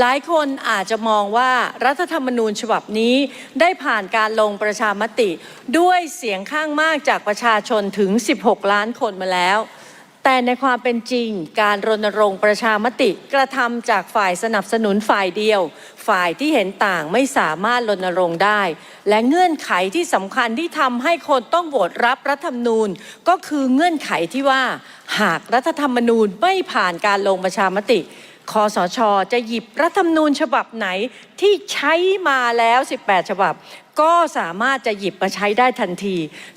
หลายคนอาจจะมองว่ารัฐธรรมนูญฉบับนี้ได้ผ่านการลงประชามติ ด้วยเสียงข้างมากจากประชาชนถึง 16 ล้านคนมาแล้ว แต่ในความเป็นจริงการรณรงค์ประชามติกระทำจากฝ่ายสนับสนุนฝ่ายเดียว ฝ่ายที่เห็นต่างไม่สามารถรณรงค์ได้ และเงื่อนไขที่สำคัญที่ทำให้คนต้องโหวตรับรัฐธรรมนูญ ก็คือเงื่อนไขที่ว่า หากรัฐธรรมนูญไม่ผ่านการลงประชามติ คอสชจะหยิบรัฐธรรมนูญฉบับไหนที่ใช้มาแล้ว 18 ฉบับ ก็สามารถจะหยิบมาใช้ได้ทันที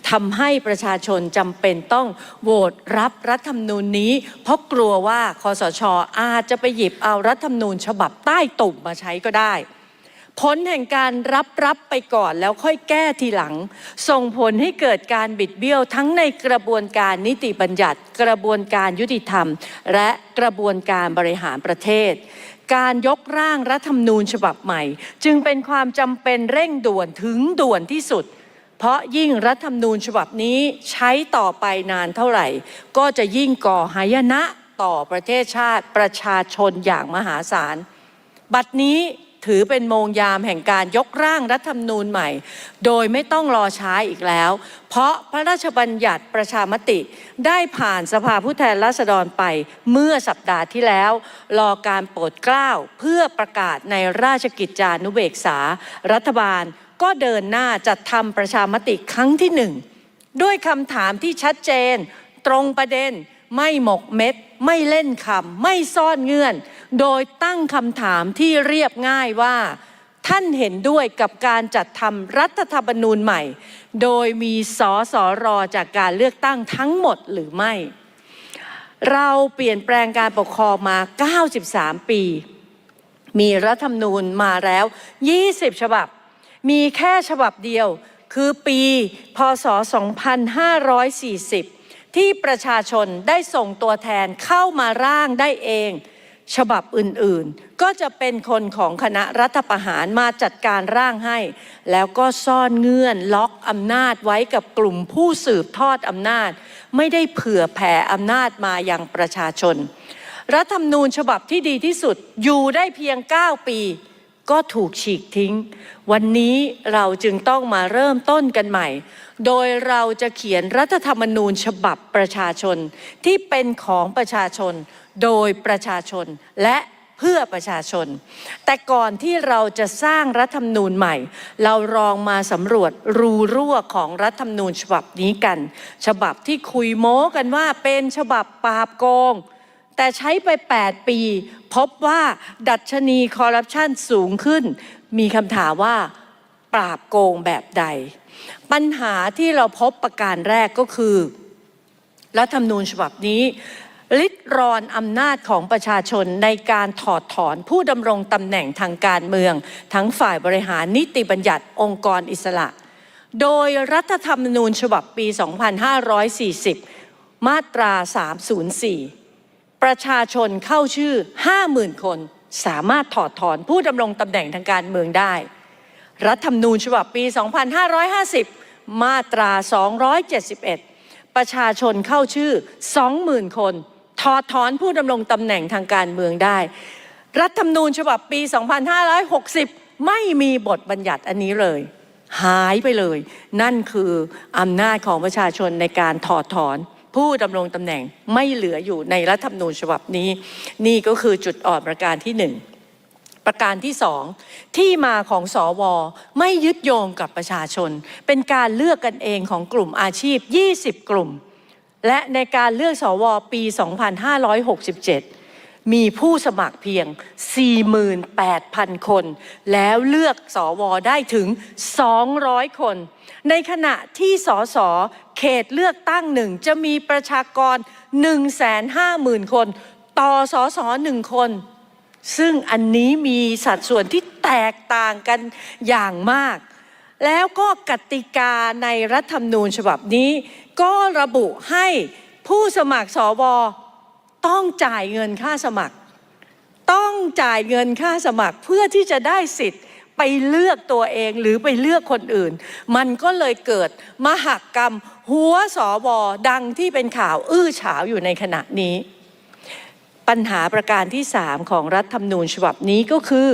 ทำให้ประชาชนจำเป็นต้องโหวตรับรัฐธรรมนูญนี้ เพราะกลัวว่าคอสชอาจจะไปหยิบเอารัฐธรรมนูญฉบับใต้ตุ่มมาใช้ก็ได้ ผลแห่งการรับรับไปก่อนแล้วค่อยแก้ทีหลัง ส่งผลให้เกิดการบิดเบี้ยวทั้งในกระบวนการนิติบัญญัติ กระบวนการยุติธรรม และกระบวนการบริหารประเทศ การยกร่างรัฐธรรมนูญฉบับใหม่ จึงเป็นความจำเป็นเร่งด่วนถึงด่วนที่สุด เพราะยิ่งรัฐธรรมนูญฉบับนี้ใช้ต่อไปนานเท่าไหร่ ก็จะยิ่งก่อหายนะต่อประเทศชาติประชาชนอย่างมหาศาล บัดนี้ ถือเป็นโมงยามแห่งการยกร่างรัฐธรรมนูญใหม่ โดยไม่ต้องรอช้าอีกแล้ว เพราะพระราชบัญญัติประชามติได้ผ่านสภาผู้แทนราษฎรไปเมื่อสัปดาห์ที่แล้ว รอการโปรดเกล้าเพื่อประกาศในราชกิจจานุเบกษา รัฐบาลก็เดินหน้าจัดทำประชามติครั้งที่หนึ่งด้วยคำถามที่ชัดเจน ตรงประเด็น ไม่หมกเม็ด ไม่เล่นคำไม่ซ่อนเงื่อน โดยตั้งคำถามที่เรียบง่ายว่า ท่านเห็นด้วยกับการจัดทำรัฐธรรมนูญใหม่ โดยมีสอสอรอจากการเลือกตั้งทั้งหมดหรือไม่ เราเปลี่ยนแปลงการปกครองมา 93 ปี มีรัฐธรรมนูญมาแล้ว 20 ฉบับ มีแค่ฉบับเดียวคือปี พศ 2540 ที่ประชาชนได้ส่งตัวแทนเข้ามาร่างได้เอง ฉบับอื่นๆ ก็จะเป็นคนของคณะรัฐประหารมาจัดการร่างให้ แล้วก็ซ่อนเงื่อนล็อกอำนาจไว้กับกลุ่มผู้สืบทอดอำนาจ ไม่ได้เผื่อแผ่อำนาจมาอยังประชาชน รัฐธรรมนูญฉบับที่ดีที่สุดอยู่ได้เพียง 9 ปี ก็ถูกฉีกทิ้ง วันนี้เราจึงต้องมาเริ่มต้นกันใหม่ โดยเราจะเขียนรัฐธรรมนูญฉบับประชาชน ที่เป็นของประชาชน โดยประชาชนและเพื่อประชาชน แต่ก่อนที่เราจะสร้างรัฐธรรมนูญใหม่ เราลองมาสำรวจรูรั่วของรัฐธรรมนูญฉบับนี้กัน ฉบับที่คุยโม้กันว่าเป็นฉบับปราบโกง แต่ใช้ไป 8 ปี พบว่าดัชนีคอร์รัปชันสูงขึ้น มีคำถามว่าปราบโกงแบบใด ปัญหาที่เราพบประการแรกก็คือ รัฐธรรมนูญฉบับนี้ลิดรอนอำนาจของประชาชนในการถอดถอนผู้ดำรงตำแหน่งทางการเมือง ทั้งฝ่ายบริหารนิติบัญญัติองค์กรอิสระ โดยรัฐธรรมนูญฉบับปี 2540 มาตรา 304 ประชาชนเข้าชื่อ 50,000 คน สามารถถอดถอนผู้ดำรงตำแหน่งทางการเมืองได้ รัฐธรรมนูญฉบับปี 2550 มาตรา 271 ประชาชนเข้าชื่อ 20,000 คน ถอดถอนผู้ดำรงตำแหน่งทางการเมืองได้ รัฐธรรมนูญฉบับปี 2560 ไม่มีบทบัญญัติอันนี้เลย หายไปเลย นั่นคืออำนาจของประชาชนในการถอดถอน ผู้ดำรงตำแหน่งไม่เหลืออยู่ในรัฐธรรมนูญฉบับนี้ นี่ก็คือจุดอ่อนประการที่หนึ่งประการที่สองที่มาของสอวอไม่ยึดโยงกับประชาชน เป็นการเลือกกันเองของกลุ่มอาชีพ 20 กลุ่ม และในการเลือกสวปี 2567 มีผู้สมัครเพียง 48,000 คน แล้วเลือกสวได้ถึง 200 คน ในขณะที่สสเขตเลือกตั้งหนึ่งจะมีประชากร 150,000 คน ต่อสสหนึ่งคน ซึ่งอันนี้มีสัดส่วนที่แตกต่างกันอย่างมาก แล้วก็กติกาในรัฐธรรมนูญฉบับนี้ ก็ระบุให้ผู้สมัครสวต้องจ่ายเงินค่าสมัคร ต้องจ่ายเงินค่าสมัครเพื่อที่จะได้สิทธิ์ ไปเลือกตัวเองหรือไปเลือกคนอื่น มันก็เลยเกิดมหกรรม หัวสวดังที่เป็นข่าวอื้อฉาวอยู่ในขณะนี้ ปัญหาประการที่3ของรัฐธรรมนูญฉบับนี้ก็คือ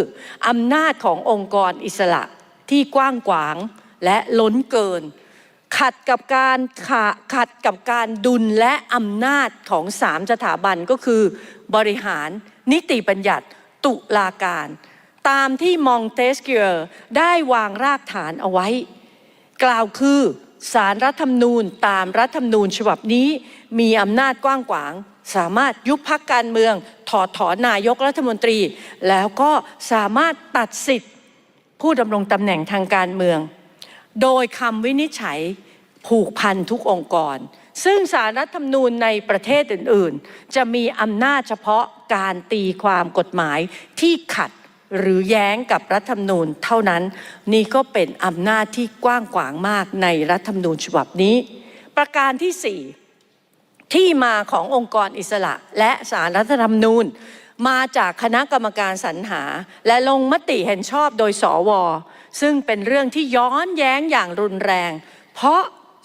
อำนาจขององค์กรอิสระที่กว้างขวางและล้นเกิน ขัดกับการขขัดกับการดุลและอำนาจของสามสถาบันก็คือ บริหารนิติบัญญัติตุลาการ ตามที่มองเตสเกียร์ได้วางรากฐานเอาไว้ กล่าวคือสารรัฐธรรมนูญตามรัฐธรรมนูญฉบับนี้ มีอำนาจกว้างขวาง สามารถยุบพักการเมือง ถอดถอนนายกรัฐมนตรี แล้วก็สามารถตัดสิทธิ์ ผู้ดำรงตำแหน่งทางการเมือง โดยคำวินิจฉัยผูกพันทุกองค์กร ซึ่งสารรัฐธรรมนูญในประเทศอื่น ๆ จะมีอำนาจเฉพาะการตีความกฎหมายที่ขัด หรือแย้งกับรัฐธรรมนูญเท่านั้น นี่ก็เป็นอำนาจที่กว้างขวางมากในรัฐธรรมนูญฉบับนี้ ประการที่ 4 ที่มาขององค์กรอิสระ และสารรัฐธรรมนูญ มาจากคณะกรรมการสรรหา และลงมติเห็นชอบโดยสวซึ่งเป็นเรื่องที่ย้อนแย้งอย่างรุนแรง เพราะ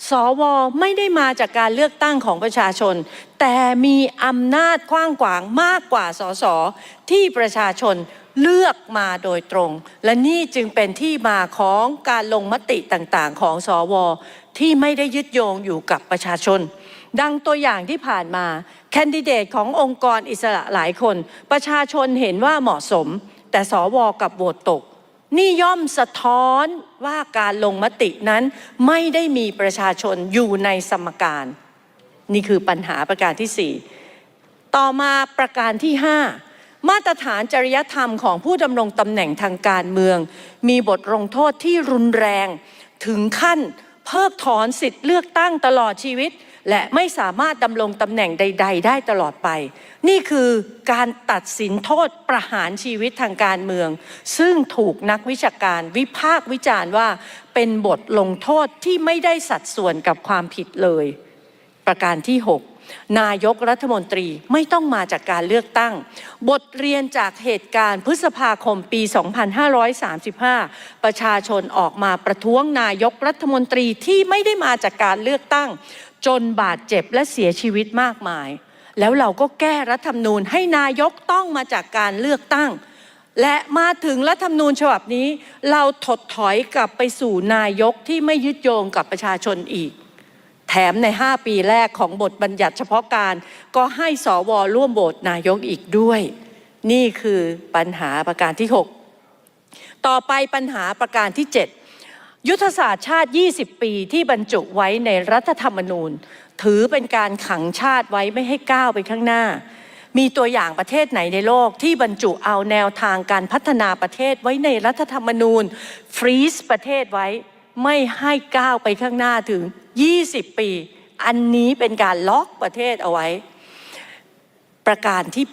สวไม่ได้มาจากการเลือกตั้งของประชาชน แต่มีอำนาจกว้างขวางมากกว่าสสที่ประชาชนเลือกมาโดยตรง และนี่จึงเป็นที่มาของการลงมติต่างๆ ของสวที่ไม่ได้ยึดโยงอยู่กับประชาชน ดังตัวอย่างที่ผ่านมาแคนดิเดตขององค์กรอิสระหลายคน ประชาชนเห็นว่าเหมาะสม แต่สวกับโหวตตก นี่ย่อมสะท้อนว่าการลงมตินั้นไม่ได้มีประชาชนอยู่ในสมการ นี่คือปัญหาประการที่ 4 ต่อมาประการที่ 5 มาตรฐานจริยธรรมของผู้ดำรงตำแหน่งทางการเมือง มีบทลงโทษที่รุนแรง ถึงขั้น เพิกถอนสิทธิ์เลือกตั้งตลอดชีวิต และไม่สามารถดำรงตำแหน่งใด ๆ ได้ตลอดไป นี่คือการตัดสินโทษประหารชีวิตทางการเมือง ซึ่งถูกนักวิชาการวิพากษ์วิจารณ์ว่าเป็นบทลงโทษที่ไม่ได้สัดส่วนกับความผิดเลย ประการที่ 6นายกรัฐมนตรีไม่ต้องมาจากการเลือกตั้ง บทเรียนจากเหตุการณ์พฤษภาคมปี 2535 ประชาชนออกมาประท้วงนายกรัฐมนตรีที่ไม่ได้มาจากการเลือกตั้ง จนบาดเจ็บและเสียชีวิตมากมาย แล้วเราก็แก้รัฐธรรมนูญให้นายกต้องมาจากการเลือกตั้ง และมาถึงรัฐธรรมนูญฉบับนี้ เราถดถอยกลับไปสู่นายกที่ไม่ยึดโยงกับประชาชนอีก แถมใน 5 ปีแรกของบทบัญญัติเฉพาะการ ก็ให้สวร่วมโหวตนายกอีกด้วย นี่คือปัญหาประการที่ 6 ต่อไปปัญหาประการที่ 7 ยุทธศาสตร์ชาติ 20 ปีที่บรรจุไว้ในรัฐธรรมนูญ ถือเป็นการขังชาติไว้ไม่ให้ก้าวไปข้างหน้า มีตัวอย่างประเทศไหนในโลกที่บรรจุเอาแนวทางการพัฒนาประเทศไว้ในรัฐธรรมนูญ ฟรีซประเทศไว้ไม่ให้ก้าวไปข้างหน้าถึง 20 ปี อันนี้เป็นการล็อกประเทศเอาไว้ ประการที่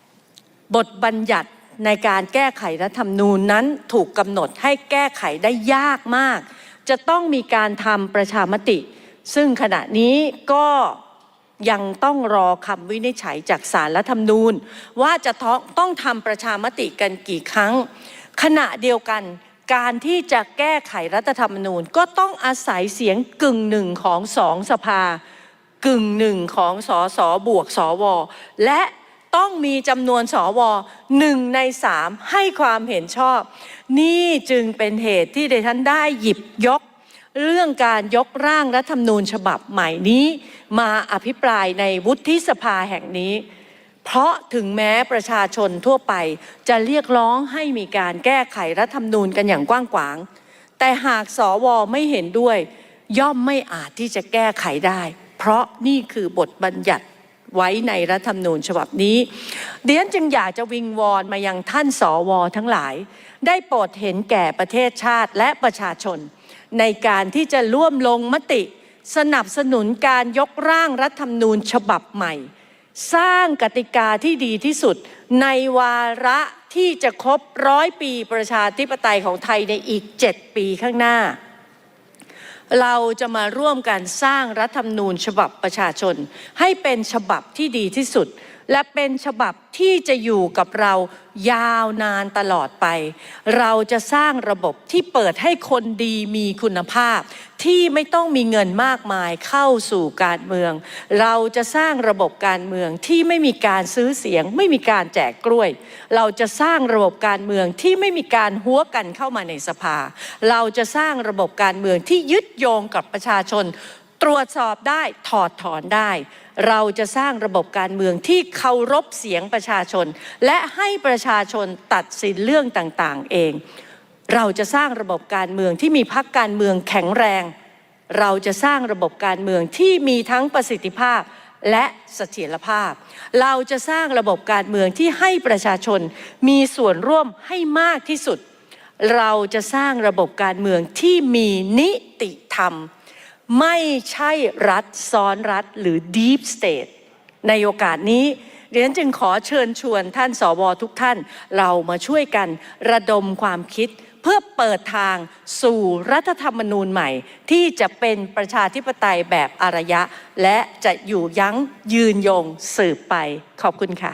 8 บทบัญญัติ ในการแก้ไขรัฐธรรมนูญนั้นถูกกำหนดให้แก้ไขได้ยากมาก จะต้องมีการทำประชามติ ซึ่งขณะนี้ก็ยังต้องรอคำวินิจฉัยจากสารรัฐธรรมนูญ ว่าจะต้องต้องทำประชามติกันกี่ครั้ง ขณะเดียวกันการที่จะแก้ไขรัฐธรรมนูญ ก็ต้องอาศัยเสียงกึ่งหนึ่งของสองสภากึ่งหนึ่งของสอสอบวกสวและ ต้องมีจำนวนสวหนึ่งในสามให้ความเห็นชอบ นี่จึงเป็นเหตุที่ดิฉันได้หยิบยก เรื่องการยกร่างรัฐธรรมนูญฉบับใหม่นี้ มาอภิปรายในวุฒิสภาแห่งนี้ เพราะถึงแม้ประชาชนทั่วไป จะเรียกร้องให้มีการแก้ไขรัฐธรรมนูญกันอย่างกว้างขวาง แต่หากสวไม่เห็นด้วย ย่อมไม่อาจที่จะแก้ไขได้ เพราะนี่คือบทบัญญัติ ไว้ในรัฐธรรมนูญฉบับนี้เดียนจึงอยากจะวิงวอนมายังท่านสวทั้งหลาย ได้โปรดเห็นแก่ประเทศชาติและประชาชน ในการที่จะร่วมลงมติ สนับสนุนการยกร่างรัฐธรรมนูญฉบับใหม่ สร้างกติกาที่ดีที่สุด ในวาระที่จะครบร้อยปีประชาธิปไตยของไทยในอีก 7 ปีข้างหน้า เราจะมาร่วมกันสร้างรัฐธรรมนูญฉบับประชาชน ให้เป็นฉบับที่ดีที่สุด และเป็นฉบับที่จะอยู่กับเรายาวนานตลอดไป เราจะสร้างระบบที่เปิดให้คนดีมีคุณภาพ ที่ไม่ต้องมีเงินมากมายเข้าสู่การเมือง เราจะสร้างระบบการเมืองที่ไม่มีการซื้อเสียง ไม่มีการแจกกล้วย เราจะสร้างระบบการเมืองที่ไม่มีการหัวกันเข้ามาในสภา เราจะสร้างระบบการเมืองที่ยึดโยงกับประชาชน ตรวจสอบได้ถอดถอนได้ เราจะสร้างระบบการเมืองที่เคารพเสียงประชาชน และให้ประชาชนตัดสินเรื่องต่างๆ เอง เราจะสร้างระบบการเมืองที่มีพักการเมืองแข็งแรง เราจะสร้างระบบการเมืองที่มีทั้งประสิทธิภาพและเสถียรภาพ เราจะสร้างระบบการเมืองที่ให้ประชาชนมีส่วนร่วมให้มากที่สุด เราจะสร้างระบบการเมืองที่มีนิติธรรม ไม่ใช่รัฐซ้อนรัฐหรือ Deep State ในโอกาสนี้เรียนจึงขอเชิญชวนท่านสวทุกท่าน เรามาช่วยกันระดมความคิด เพื่อเปิดทางสู่รัฐธรรมนูญใหม่ ที่จะเป็นประชาธิปไตยแบบอารยะ และจะอยู่ยั้งยืนยงสืบไปขอบคุณค่ะ